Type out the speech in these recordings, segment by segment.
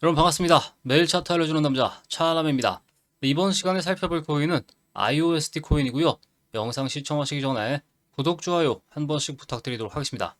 여러분 반갑습니다. 매일 차트 알려주는 남자 차남입니다. 네, 이번 시간에 살펴볼 코인은 IOST 코인이고요. 영상 시청하시기 전에 구독, 좋아요 한 번씩 부탁드리도록 하겠습니다.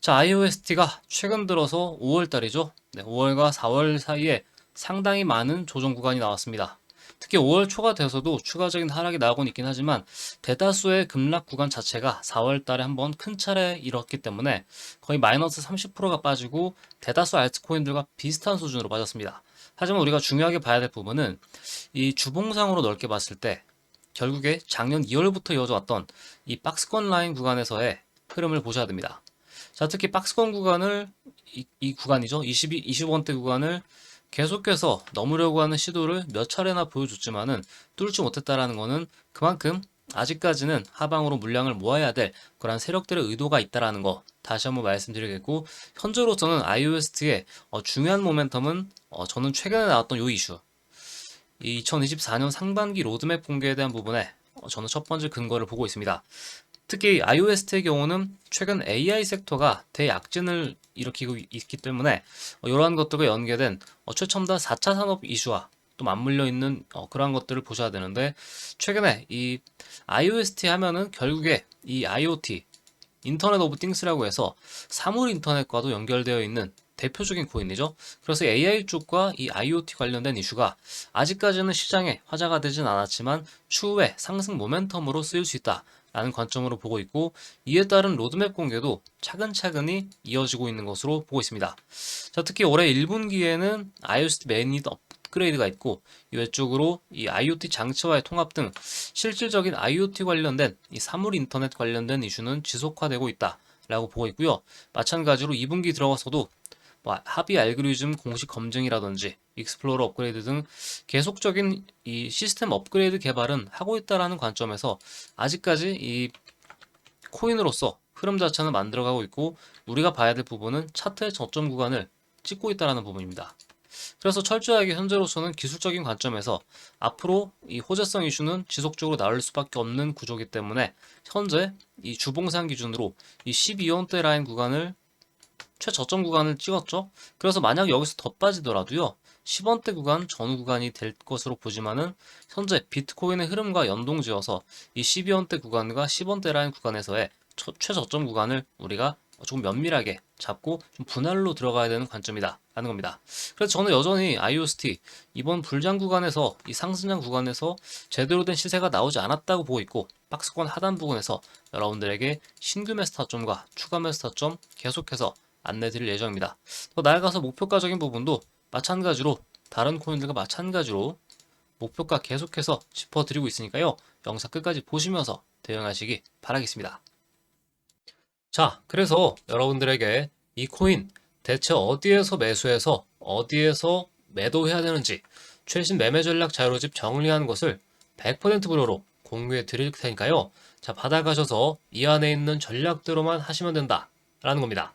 자, IOST가 최근 들어서 5월달이죠. 네, 5월과 4월 사이에 상당히 많은 조정 구간이 나왔습니다. 특히 5월 초가 돼서도 추가적인 하락이 나오곤 있긴 하지만 대다수의 급락 구간 자체가 4월 달에 한번 큰 차례 잃었기 때문에 거의 마이너스 30%가 빠지고 대다수 알트코인들과 비슷한 수준으로 빠졌습니다. 하지만 우리가 중요하게 봐야 될 부분은 이 주봉상으로 넓게 봤을 때 결국에 작년 2월부터 이어져 왔던 이 박스권 라인 구간에서의 흐름을 보셔야 됩니다. 자, 특히 박스권 구간을 이, 이 구간이죠. 22, 25원대 구간을 계속해서 넘으려고 하는 시도를 몇 차례나 보여줬지만은 뚫지 못했다라는 거는 그만큼 아직까지는 하방으로 물량을 모아야 될 그런 세력들의 의도가 있다라는 거 다시 한번 말씀드리겠고 현재로서는 iOS의 어, 중요한 모멘텀은 어, 저는 최근에 나왔던 요 이슈 이 2024년 상반기 로드맵 공개에 대한 부분에 어, 저는 첫 번째 근거를 보고 있습니다. 특히 iOS의 경우는 최근 AI 섹터가 대약진을 일으키고 있기 때문에 어, 이러한 것들과 연계된 어, 최첨단 4차 산업 이슈와 또 맞물려 있는 어, 그러한 것들을 보셔야 되는데 최근에 이 IOST 하면은 결국에 이 IoT 인터넷 오브 띵스라고 해서 사물 인터넷과도 연결되어 있는 대표적인 코인이죠. 그래서 AI 쪽과 이 IoT 관련된 이슈가 아직까지는 시장에 화제가 되진 않았지만 추후에 상승 모멘텀으로 쓰일 수 있다. 라는 관점으로 보고 있고 이에 따른 로드맵 공개도 차근차근히 이어지고 있는 것으로 보고 있습니다. 자, 특히 올해 1분기에는 iOS 매닛 업그레이드가 있고 이 외쪽으로 이 IoT 장치와의 통합 등 실질적인 IoT 관련된 이 사물 인터넷 관련된 이슈는 지속화되고 있다 라고 보고 있고요. 마찬가지로 2분기 들어가서도 뭐 합의 알고리즘 공식 검증이라든지 익스플로러 업그레이드 등 계속적인 이 시스템 업그레이드 개발은 하고 있다라는 관점에서 아직까지 이 코인으로서 흐름 자체는 만들어가고 있고 우리가 봐야 될 부분은 차트의 저점 구간을 찍고 있다라는 부분입니다. 그래서 철저하게 현재로서는 기술적인 관점에서 앞으로 이 호재성 이슈는 지속적으로 나올 수밖에 없는 구조이기 때문에 현재 이 주봉상 기준으로 이 12원대 라인 구간을 최저점 구간을 찍었죠. 그래서 만약 여기서 더 빠지더라도요. 10원대 구간 전후 구간이 될 것으로 보지만은 현재 비트코인의 흐름과 연동지어서 이 12원대 구간과 10원대 라인 구간에서의 처- 최저점 구간을 우리가 조금 면밀하게 잡고 좀 분할로 들어가야 되는 관점이다 라는 겁니다. 그래서 저는 여전히 IOST 이번 불장 구간에서 이 상승장 구간에서 제대로 된 시세가 나오지 않았다고 보고 있고 박스권 하단 부분에서 여러분들에게 신규 타점과 추가 타점 계속해서 안내 드릴 예정입니다. 더 나아가서 목표가적인 부분도 마찬가지로 다른 코인들과 마찬가지로 목표가 계속해서 짚어드리고 있으니까요. 영상 끝까지 보시면서 대응하시기 바라겠습니다. 자, 그래서 여러분들에게 이 코인 대체 어디에서 매수해서 어디에서 매도해야 되는지 최신 매매 전략 자료집 정리한 것을 100% 무료로 공유해 드릴 테니까요. 자, 받아가셔서 이 안에 있는 전략대로만 하시면 된다. 라는 겁니다.